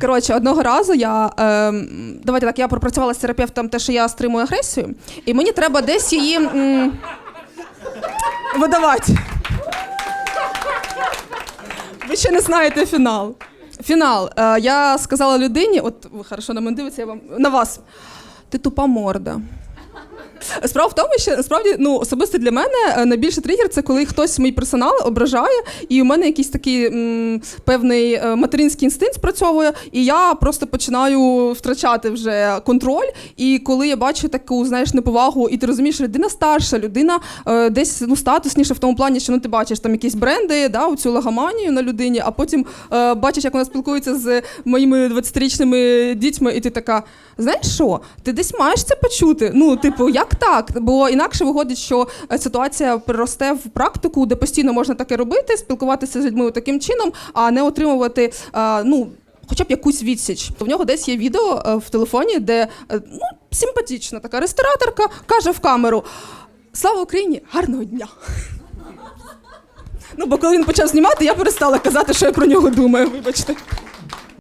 Коротше, одного разу я ем, давайте так, я пропрацювала з терапевтом те, що я стримую агресію, і мені треба десь її м, видавати. Ви ще не знаєте фінал. Фінал. Е, я сказала людині, от ви хорошо на мене дивиться, я вам на вас. Ти тупа морда. Справа в тому, що насправді ну особисто для мене е, найбільший тригер це коли хтось мій персонал ображає, і у мене якийсь такий м, певний е, материнський інстинкт спрацьовує, і я просто починаю втрачати вже контроль. І коли я бачу таку, знаєш, неповагу, і ти розумієш, що людина старша, людина е, десь ну статусніша в тому плані, що ну ти бачиш там якісь бренди, да, цю лагоманію на людині, а потім е, бачиш, як вона спілкується з моїми 20-річними дітьми, і ти така. Знаєш що? Ти десь маєш це почути. Ну, типу, як так? Бо інакше виходить, що е, ситуація переросте в практику, де постійно можна таке робити, спілкуватися з людьми таким чином, а не отримувати е, ну. Хоча б якусь відсіч. В нього десь є відео е, в телефоні, де ну, симпатична така рестораторка каже в камеру: Слава Україні! Гарного дня! Ну, бо коли він почав знімати, я перестала казати, що я про нього думаю, вибачте.